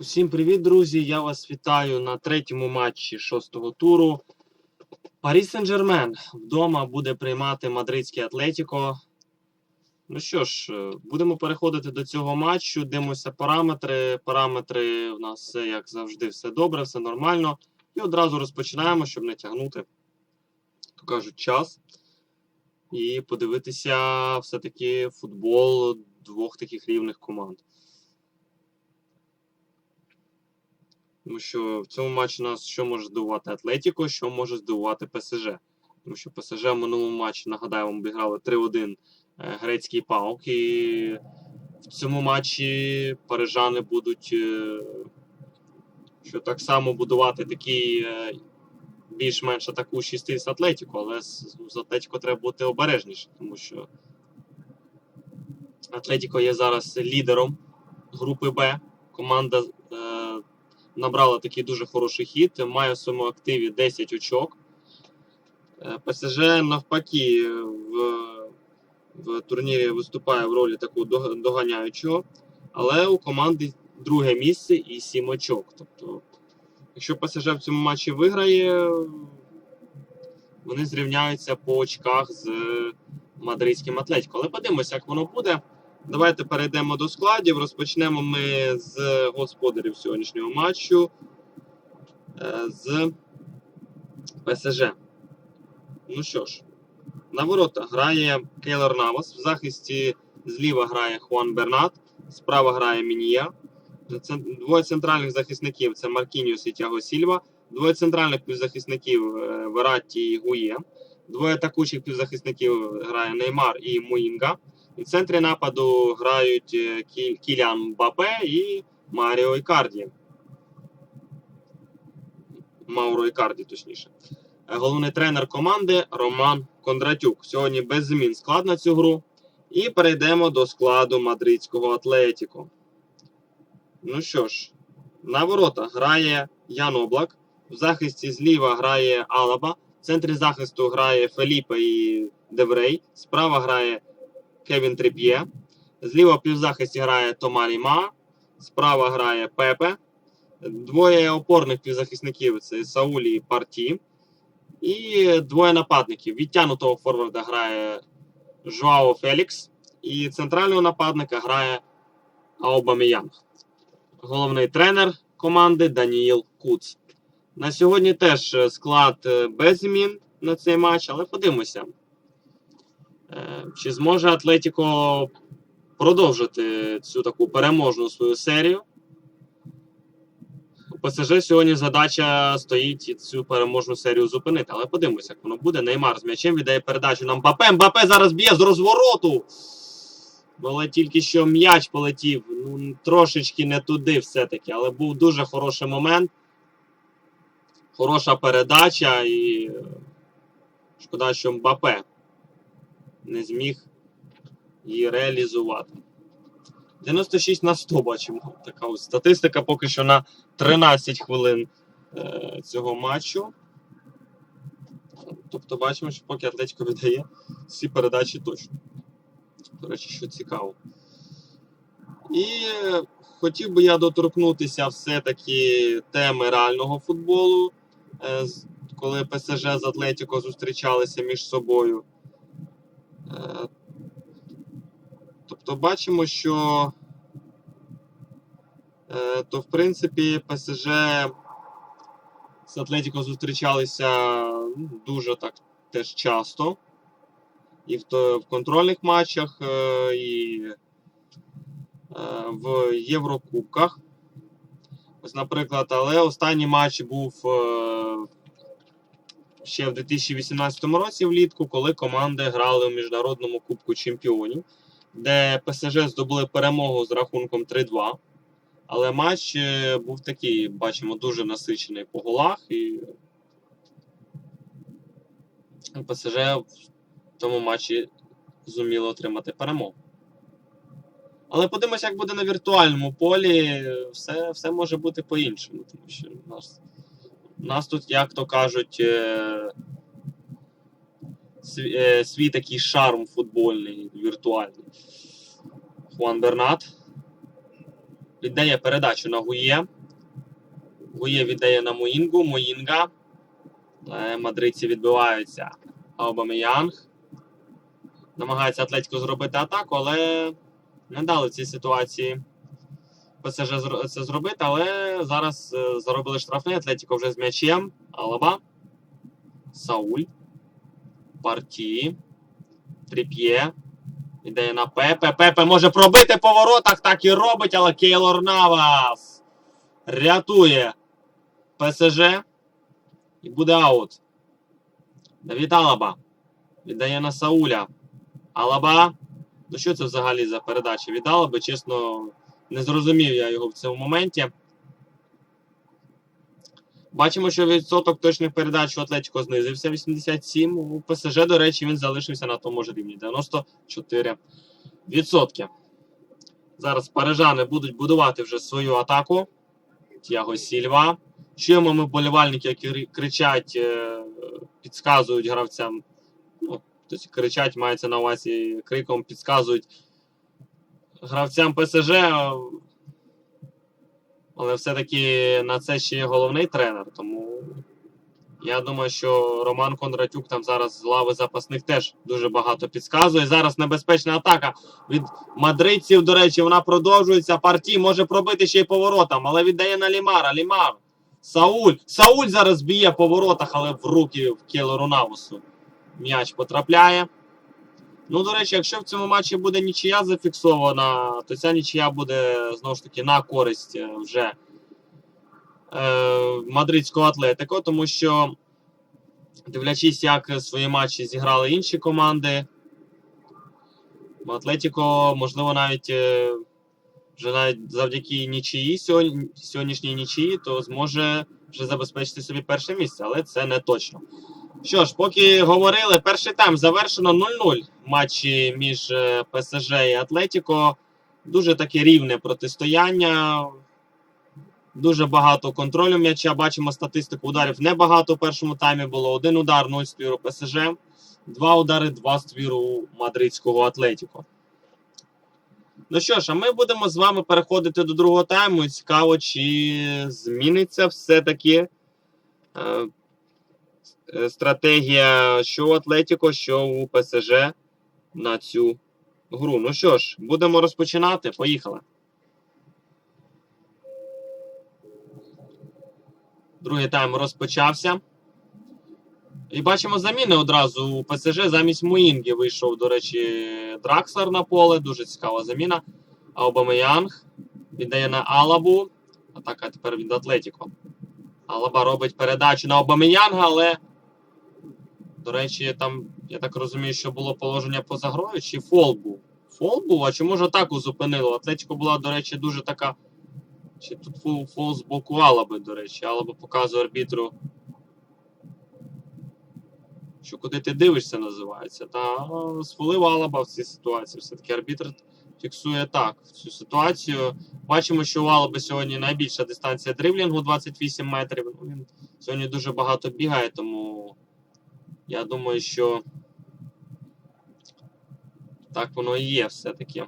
Усім привіт, друзі! Я вас вітаю на третьому матчі шостого туру. Парі Сен-Жермен вдома буде приймати мадридський Атлетіко. Ну що ж, е, будемо переходити до цього матчу. Дивимося параметри. Параметри в нас все як завжди, все добре, все нормально. І одразу розпочинаємо, щоб не тягнути, то кажуть, час. І подивитися все-таки футбол двох таких рівних команд. Тому що в цьому матчі нас що може здивувати Атлетіко, що може здивувати ПСЖ. Тому що ПСЖ в минулому матчі, нагадаю, вам обіграли 3-1 е, грецький паук. І в цьому матчі парижани будуть е, що так само будувати такий е, більш-менш атакуючий стиль з Атлетіко, але з, Атлетіко треба бути обережніше, тому що Атлетіко є зараз лідером групи Б. Команда набрала такий дуже хороший хід, має в своєму активі 10 очок. Е, ПСЖ навпаки в, в турнірі виступає в ролі такого доганяючого, але у команди друге місце і 7 очок. Тобто, якщо ПСЖ в цьому матчі виграє, вони зрівняються по очках з мадридським Атлетіко. Але подивимося, як воно буде. Давайте перейдемо до складів. Розпочнемо ми з господарів сьогоднішнього матчу е, з ПСЖ. Ну що ж, на ворота грає Кейлор Навас. В захисті зліва грає Хуан Бернат, справа грає Мінія. Двоє центральних захисників це Маркініус і Тяго Сільва. Двоє центральних півзахисників е, Вератті і Гує. Двоє атакуючих півзахисників грає Неймар і Муінга. В центрі нападу грають е, Кі- Кіліан і Маріо Ікарді. Мауро Ікарді, точніше. Е, Головний тренер команди Роман Кондратюк. Сьогодні без змін склад на цю гру. І перейдемо до складу мадридського Атлетіко. Ну що ж, на ворота грає Ян Облак. В захисті зліва грає Алаба. В центрі захисту грає Феліпе і Деврей. Справа грає Кевін Тріп'є. Зліва в півзахисті грає Тома Ліма. Справа грає Пепе. Двоє опорних півзахисників це Саулі і Парті. І двоє нападників. Відтягнутого форварда грає Жуао Фелікс. І центрального нападника грає Аобаміянг. Головний тренер команди Даніїл Куц. На сьогодні теж е, склад е, без змін на цей матч, але подивимося. Е, Чи зможе Атлетіко продовжити цю таку переможну свою серію? У ПСЖ сьогодні задача стоїть цю переможну серію зупинити. Але подивимося, як воно буде. Неймар з м'ячем віддає передачу нам Мбапе. Мбапе зараз б'є з розвороту. Але тільки що м'яч полетів. Ну, трошечки не туди все-таки, але був дуже хороший момент. Хороша передача і е, шкода, що Мбапе не зміг її реалізувати. 96 на 100 бачимо. Така ось статистика поки що на 13 хвилин е, цього матчу. Тобто бачимо, що поки Атлетико віддає всі передачі точно. До речі, що цікаво. І хотів би я доторкнутися все-таки теми реального футболу, е, коли ПСЖ з Атлетіко зустрічалися між собою. Тобто бачимо, що е, то в принципі ПСЖ з Атлетіко зустрічалися ну, дуже так теж часто. І в, в контрольних матчах, е, і е, в Єврокубках. Ось, наприклад, але останній матч був ще в 2018 році влітку, коли команди грали у міжнародному Кубку Чемпіонів, де ПСЖ здобули перемогу з рахунком 3-2. Але матч е, був такий, бачимо, дуже насичений по голах, і ПСЖ в тому матчі зуміло отримати перемогу. Але подивимося, як буде на віртуальному полі, все, все може бути по-іншому, тому що у нас, нас тут, як то кажуть, е, свій, е, такий шарм футбольний, віртуальний. Хуан Бернат Віддає передачу на Гує. Гує віддає на Муїнгу. Муїнга. Е, Мадридці відбиваються. Аубамеянг. Намагається Атлетико зробити атаку, але не дали цій ситуації ПСЖ це зробити, але зараз е, заробили штрафний Атлетико вже з м'ячем. Алаба. Сауль. Парті. Тріп'є. Ідея на Пепе. Пепе може пробити по воротах, так і робить, але Кейлор Навас рятує ПСЖ. І буде аут. Давід Алаба. Віддає на Сауля. Алаба. Ну що це взагалі за передача від Алаби? Чесно, не зрозумів я його в цьому моменті. Бачимо, що відсоток точних передач у Атлетико знизився 87. У ПСЖ, до речі, він залишився на тому ж рівні 94%. Зараз парижани будуть будувати вже свою атаку. Тяго Сільва. Чуємо ми болівальники, які кричать, е, підказують гравцям. Ну, тобто кричать, мається на увазі криком, підказують гравцям ПСЖ. Але все-таки на це ще є головний тренер. Тому я думаю, що Роман Кондратюк там зараз з лави запасних теж дуже багато підказує. Зараз небезпечна атака від мадридців. До речі, вона продовжується. Партій може пробити ще й поворотом, але віддає на Лімара. Лімар. Сауль. Сауль зараз б'є по воротах, але в руки в Келору Навусу. М'яч потрапляє. Ну, до речі, якщо в цьому матчі буде нічия зафіксована, то ця нічия буде знову ж таки на користь е, вже е, мадридського атлетико, тому що, дивлячись, як свої матчі зіграли інші команди, Атлетіко, можливо, навіть е, вже навіть завдяки нічиї сьогодні, сьогоднішній нічиї, то зможе вже забезпечити собі перше місце, але це не точно. Що ж, поки говорили, перший тайм завершено 0-0 матчі між е, ПСЖ і Атлетіко. Дуже таке рівне протистояння. Дуже багато контролю м'яча. Бачимо статистику ударів. Небагато в першому таймі було. Один удар, 0 ствіру ПСЖ, два удари, два ствіру мадридського Атлетіко. Ну що ж, а ми будемо з вами переходити до другого тайму. І Цікаво, чи зміниться все-таки. Е, стратегія що у Атлетіко, що у ПСЖ на цю гру. Ну що ж, будемо розпочинати. Поїхали. Другий тайм розпочався. І бачимо заміни одразу у ПСЖ. Замість Муінги вийшов, до речі, Дракслер на поле. Дуже цікава заміна. Аубамеянг віддає на Алабу. Атака тепер від Атлетіко. Алаба робить передачу на Обамеянга, але. До речі, там, я так розумію, що було положення поза грою, чи фол був? Фол був, а чому ж атаку зупинило? Атлетико була, до речі, дуже така. Чи тут фол, фол з боку Алаби, до речі. Алаба показує арбітру. Що куди ти дивишся, називається. Та сфолив Алаба в цій ситуації. Все-таки арбітр фіксує так цю ситуацію. Бачимо, що у Алаби сьогодні найбільша дистанція дриблінгу 28 метрів. Ну, Він сьогодні дуже багато бігає, тому я думаю, що так воно і є все-таки.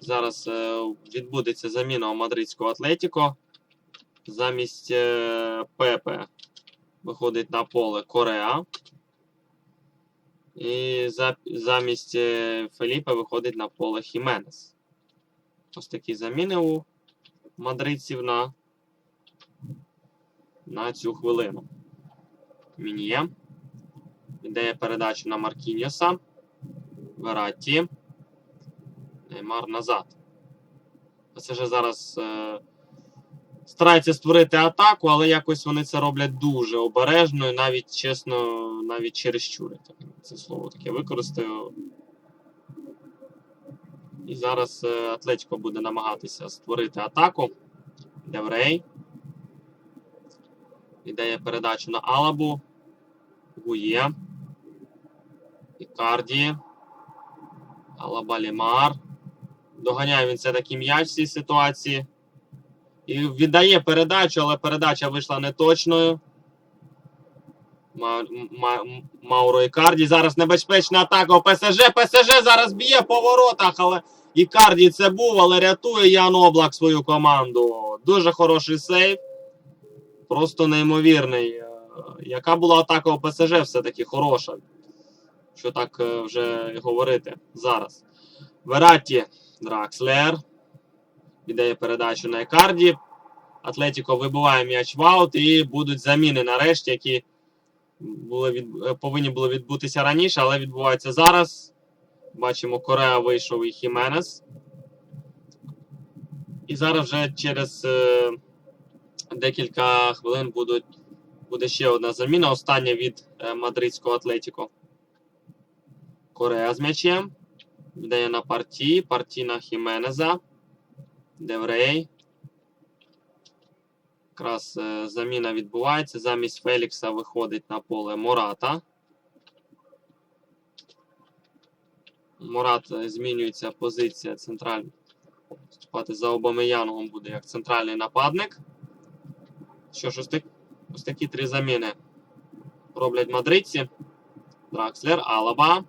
Зараз е, відбудеться заміна у мадридського Атлетіко. Замість е, Пепе виходить на поле Кореа. І замість е, Феліпе виходить на поле Хіменес. Ось такі заміни у мадридців на, на цю хвилину. Мін'є. Віддає передачу на Маркіньоса. Вератті. Неймар назад. Це вже зараз е, стараються створити атаку, але якось вони це роблять дуже обережно і навіть чесно, навіть я Це слово таке використаю. І зараз е, Атлетико буде намагатися створити атаку. Деврей. Віддає передачу на Алабу. Гує. Ікарді. Алаба Лімар. Доганяє він все таки м'яч в цій ситуації. І віддає передачу, але передача вийшла неточною. Ма- Ма- Мауро Ікарді. Зараз небезпечна атака у ПСЖ. ПСЖ зараз б'є по воротах, але Ікарді це був, але рятує Ян Облак свою команду. Дуже хороший сейв. Просто неймовірний. Е, Яка була атака у ПСЖ, все-таки хороша. Що так е, вже говорити зараз. Вератті Дракслер. Віддає передачу на Ікарді. Атлетіко вибиває м'яч в аут і будуть заміни нарешті, які були від... е, повинні були відбутися раніше, але відбуваються зараз. Бачимо, Корея вийшов і Хіменес. І зараз вже через е, декілька хвилин будуть, буде ще одна заміна. Остання від е, мадридського Атлетіко. Корея з м'ячем. Віддає на парті. Парті на Хіменеза. Деврей. Якраз е, заміна відбувається. Замість Фелікса виходить на поле Мората. Мурат е, змінюється позиція центральна. Вступати за Обамеянгом буде як центральний нападник. Що ж, ось, так, ось такі три заміни роблять мадридці. Дракслер, Алаба.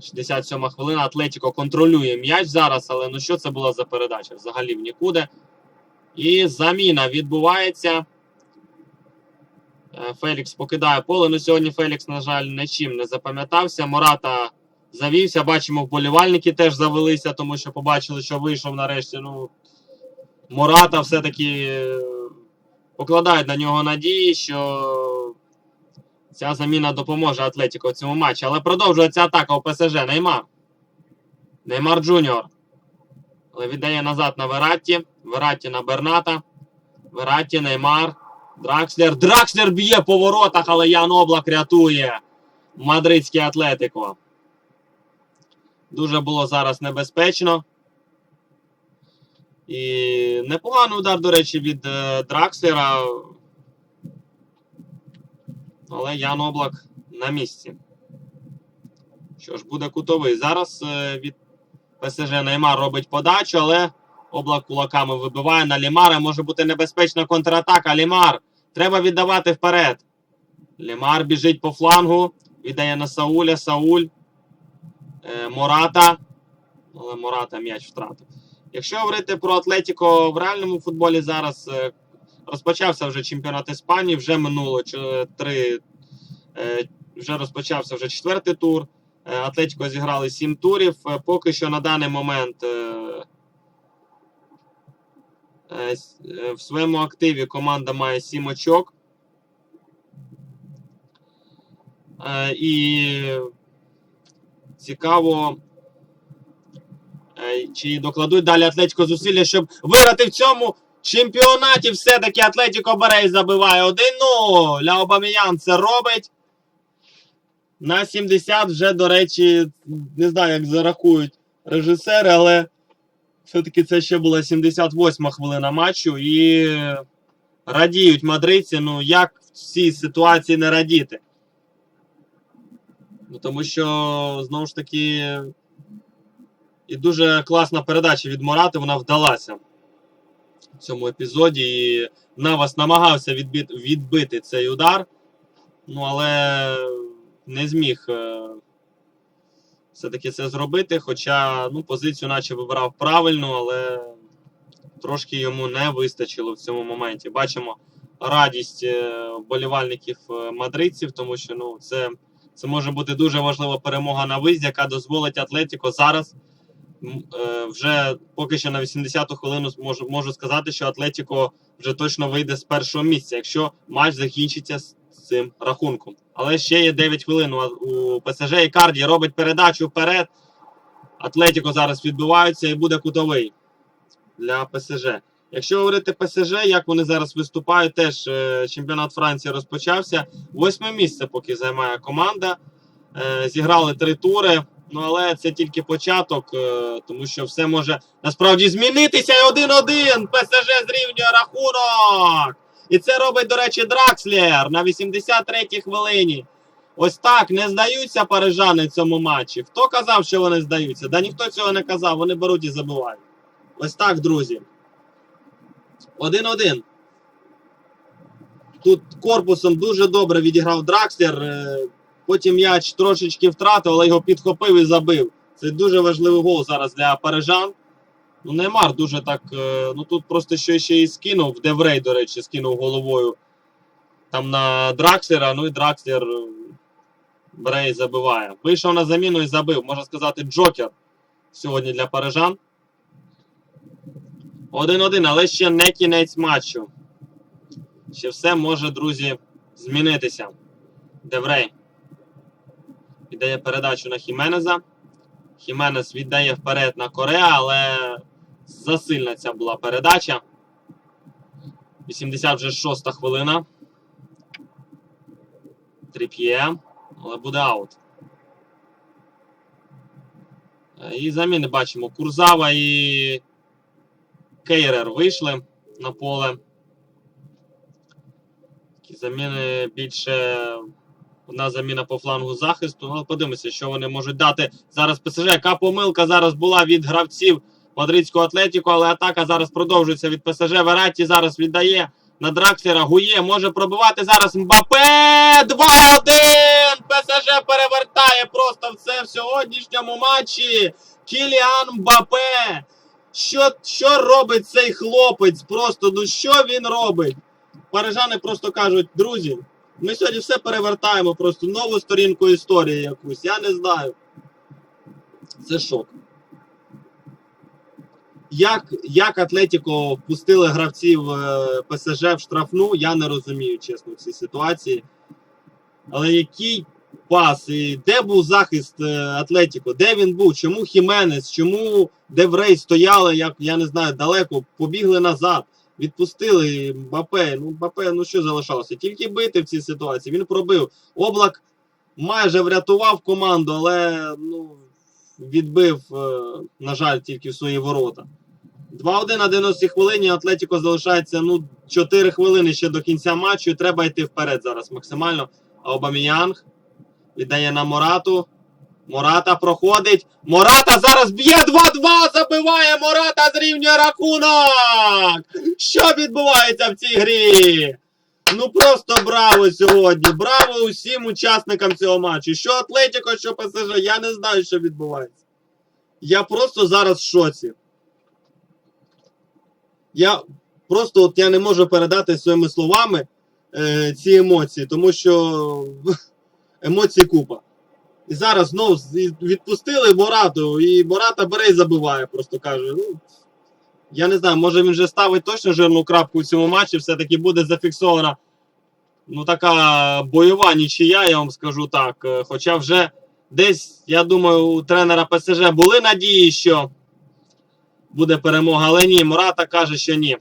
67 хвилина. Атлетіко контролює м'яч зараз, але ну що це була за передача? Взагалі в нікуди. І заміна відбувається. Е, Фелікс покидає поле. Ну сьогодні Фелікс, на жаль, нічим не запам'ятався. Мората завівся. Бачимо, вболівальники теж завелися, тому що побачили, що вийшов нарешті. Ну, Мората все-таки е, покладають на нього надії, що ця заміна допоможе Атлетіко в цьому матчі. Але продовжується атака у ПСЖ. Неймар. Неймар Джуніор. Але віддає назад на Вератті. Вератті на Берната. Вератті, Неймар. Дракслер. Дракслер б'є по воротах, але Ян Облак рятує. Мадридський Атлетико. Дуже було зараз небезпечно. І непоганий удар, до речі, від е, Дракслера. Але Ян Облак на місці. Що ж, буде кутовий. Зараз е, від ПСЖ Неймар робить подачу, але облак кулаками вибиває на Лімара. Може бути небезпечна контратака. Лімар. Треба віддавати вперед. Лімар біжить по флангу. Віддає на Сауля. Сауль. Е, Мората. Але Мората м'яч втратив. Якщо говорити про Атлетіко в реальному футболі, зараз е, розпочався вже чемпіонат Іспанії, вже минуло три. е, Вже розпочався вже четвертий тур. Е, Атлетіко зіграли сім турів. Е, Поки що на даний момент в своєму активі команда має сім очок. І цікаво, чи докладуть далі Атлетіко зусилля, щоб виграти в цьому чемпіонаті. Все-таки Атлетіко бере і забиває 1-0. Ля Обаміян це робить. На 70 вже, до речі, не знаю, як зарахують режисери, але все-таки це ще була 78 хвилина матчу. І радіють мадридці. Ну, як в цій ситуації не радіти? Ну, тому що, знову ж таки, і дуже класна передача від Морати, вона вдалася цьому епізоді. І Навас намагався відбити, відбити цей удар. Ну, але не зміг е, все-таки це зробити. Хоча ну, позицію наче вибрав правильно, але трошки йому не вистачило в цьому моменті. Бачимо радість е, вболівальників е, мадридців, тому що ну, це, це може бути дуже важлива перемога на виїзді, яка дозволить Атлетіко зараз. Е, Вже поки що на 80-ту хвилину можу, можу сказати, що Атлетіко вже точно вийде з першого місця, якщо матч закінчиться з цим рахунком. Але ще є 9 хвилин у, у ПСЖ і Карді робить передачу вперед. Атлетіко зараз відбиваються і буде кутовий для ПСЖ. Якщо говорити ПСЖ, як вони зараз виступають, теж е, чемпіонат Франції розпочався. Восьме місце поки займає команда. Е, зіграли три тури. Ну але це тільки початок, е, тому що все може насправді змінитися. І 1-1. ПСЖ зрівнює рахунок. І це робить, до речі, Дракслер на 83-й хвилині. Ось так не здаються парижани в цьому матчі. Хто казав, що вони здаються? Да ніхто цього не казав, вони беруть і забивають. Ось так, друзі. 1-1. Тут корпусом дуже добре відіграв Дракслер. Потім м'яч трошечки втратив, але його підхопив і забив. Це дуже важливий гол зараз для парижан. Ну, Неймар дуже так. е, Ну тут просто що ще і скинув. Деврей, до речі, скинув головою там на Дракслера. Ну і Дракслер бере і забиває. Вийшов на заміну і забив. Можна сказати, Джокер сьогодні для парижан. 1-1, але ще не кінець матчу. Ще все може, друзі, змінитися. Деврей віддає передачу на Хіменеза. Хіменес віддає вперед на Кореа, але засильна ця була передача. 86 хвилина. Тріп'є, але буде аут. І заміни бачимо. Курзава і Кейрер вийшли на поле. Такі заміни більше. Одна заміна по флангу захисту. Ну, подивимося, що вони можуть дати. Зараз ПСЖ. Яка помилка зараз була від гравців Мадридського Атлетіку, але атака зараз продовжується від ПСЖ. Вератті зараз віддає на Дракслера. Гує може пробивати зараз Мбапе. 2-1! ПСЖ перевертає просто все в сьогоднішньому матчі. Кіліан Мбапе. Що, що робить цей хлопець? Просто ну що він робить? Парижани просто кажуть, друзі, ми сьогодні все перевертаємо, просто нову сторінку історії якусь. Я не знаю. Це шок. Як, як Атлетіко впустили гравців е, ПСЖ в штрафну, я не розумію, чесно, в цій ситуації. Але який пас? І де був захист е, Атлетіко? Де він був? Чому Хіменес? Чому Деврей стояли, як я не знаю, далеко, побігли назад, відпустили Мбапе. Ну, Мбапе, ну що залишалося? Тільки бити в цій ситуації. Він пробив. Облак майже врятував команду, але ну, відбив, е, на жаль, тільки в свої ворота. 2-1 на 90 хвилині. Атлетіко залишається ну, 4 хвилини ще до кінця матчу. Треба йти вперед зараз максимально. Аубаміянг віддає на Морату. Мората проходить. Мората зараз б'є 2-2. Забиває Мората зрівнює рахунок. Що відбувається в цій грі? Ну просто браво сьогодні. Браво усім учасникам цього матчу. Що Атлетіко, що ПСЖ, я не знаю, що відбувається. Я просто зараз в шоці. Я просто от я не можу передати своїми словами е, ці емоції, тому що емоцій купа. І зараз знову відпустили Морату, і Мората бере і забиває, просто каже. Ну, я не знаю, може він вже ставить точно жирну крапку в цьому матчі, все-таки буде зафіксована ну, така бойова нічия, я вам скажу так. Е, Хоча вже десь, я думаю, у тренера ПСЖ були надії, що буде перемога, але ні, Мората каже, що ні.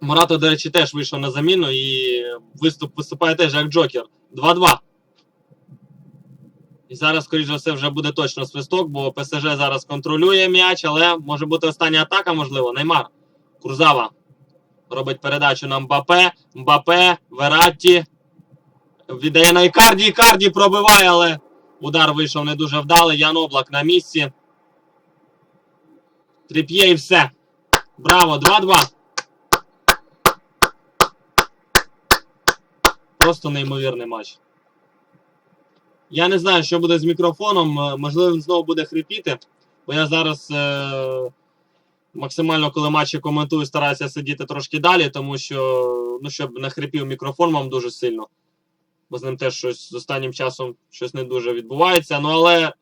Мората, до речі, теж вийшов на заміну і виступ виступає теж як Джокер. 2-2. І зараз, скоріш за все, вже буде точно свисток, бо ПСЖ зараз контролює м'яч, але може бути остання атака, можливо. Неймар. Курзава. Робить передачу на Мбапе. Мбапе, Вератті. Віддає на Ікарді. Ікарді пробиває, але удар вийшов не дуже вдалий. Ян Облак на місці. Тріп'є і все. Браво! 2-2. Просто неймовірний матч. Я не знаю, що буде з мікрофоном. е, Можливо, він знову буде хрипіти. Бо я зараз е- максимально, коли матчі коментую, стараюся сидіти трошки далі, тому що, ну, щоб не хрипів мікрофон вам дуже сильно. Бо з ним теж щось з останнім часом щось не дуже відбувається. Ну, але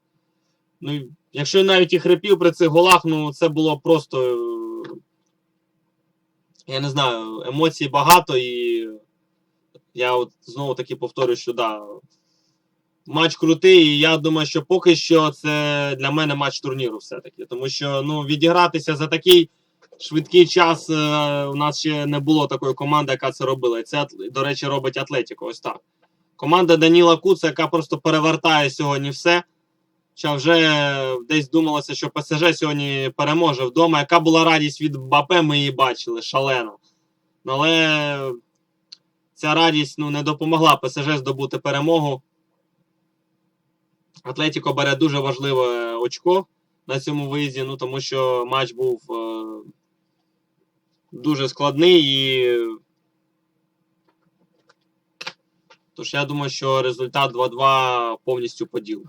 ну, якщо навіть і хрипів при цих голах, ну це було просто. Я не знаю, емоцій багато і. Я от знову таки повторюю, що да, матч крутий, і я думаю, що поки що це для мене матч турніру все-таки. Тому що ну, відігратися за такий швидкий час е, у нас ще не було такої команди, яка це робила. І це, до речі, робить Атлетіко. Ось так. Команда Даніла Куца, яка просто перевертає сьогодні все. Хоча вже десь думалося, що ПСЖ сьогодні переможе вдома. Яка була радість від Бапе, ми її бачили шалено. Але ця радість ну, не допомогла ПСЖ здобути перемогу. Атлетіко бере дуже важливе очко на цьому виїзді, ну тому що матч був е, дуже складний і. Тож я думаю, що результат 2-2 повністю поділ.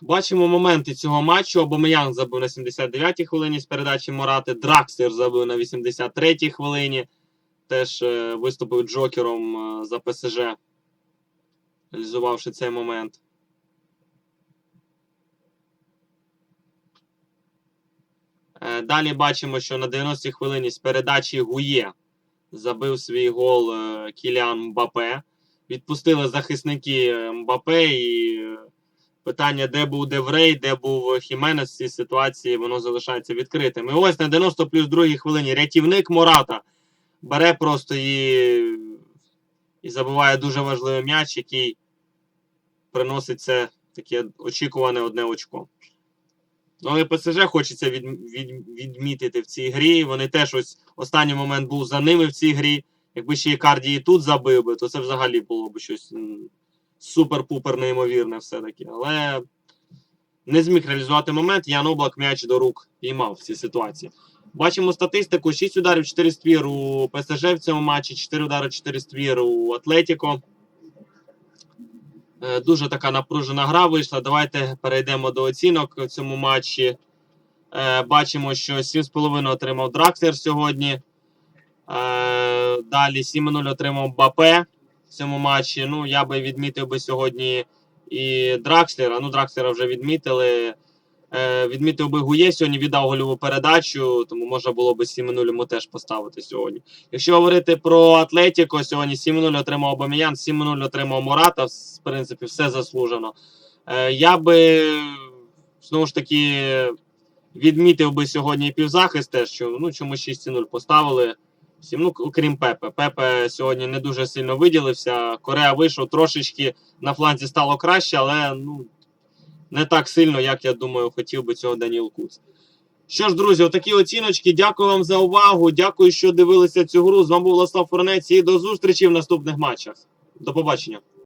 Бачимо моменти цього матчу. Обомеян забив на 79-й хвилині з передачі Морати. Дракслер забив на 83-й хвилині. Теж е, виступив джокером е, за ПСЖ, реалізувавши цей момент. Е, Далі бачимо, що на 90-й хвилині з передачі Гує забив свій гол е, Кіліан Мбапе. Відпустили захисники е, Мбапе і питання, де був Деврей, де був Хіменес в цій ситуації, воно залишається відкритим. І ось на 90 плюс другій хвилині рятівник Мората бере просто і, і забиває дуже важливий м'яч, який приносить це таке очікуване одне очко. Ну, але ПСЖ хочеться від, від, відмітити в цій грі. Вони теж ось останній момент був за ними в цій грі. Якби ще Ікарді і тут забив би, то це взагалі було б щось супер-пупер неймовірне все-таки. Але не зміг реалізувати момент. Ян Облак м'яч до рук піймав в цій ситуації. Бачимо статистику: 6 ударів, 4 ствір у ПСЖ в цьому матчі, 4 удари, 4 ствір у Атлетіко. Е, Дуже така напружена гра вийшла. Давайте перейдемо до оцінок у цьому матчі. Е, Бачимо, що 7,5 отримав Дракслер сьогодні. Е, Далі 7-0 отримав Бапе в цьому матчі. Ну, я би відмітив би сьогодні і Дракслера. Ну, Дракслера вже відмітили. Е, Відмітив би Гує сьогодні, віддав гольову передачу, тому можна було би 7-0 йому теж поставити сьогодні. Якщо говорити про Атлетіко, сьогодні 7-0 отримав Обаміян, 7-0 отримав Мората. В принципі, все заслужено. Е, Я би знову ж таки відмітив би сьогодні півзахист, теж, що ну, чому 6-0 поставили. Всім, ну, окрім Пепе. Пепе сьогодні не дуже сильно виділився. Корея вийшов трошечки на фланзі стало краще, але ну, не так сильно, як я думаю, хотів би цього Даніл Куц. Що ж, друзі, отакі оціночки. Дякую вам за увагу. Дякую, що дивилися цю гру. З вами був Владислав Форнець і до зустрічі в наступних матчах. До побачення.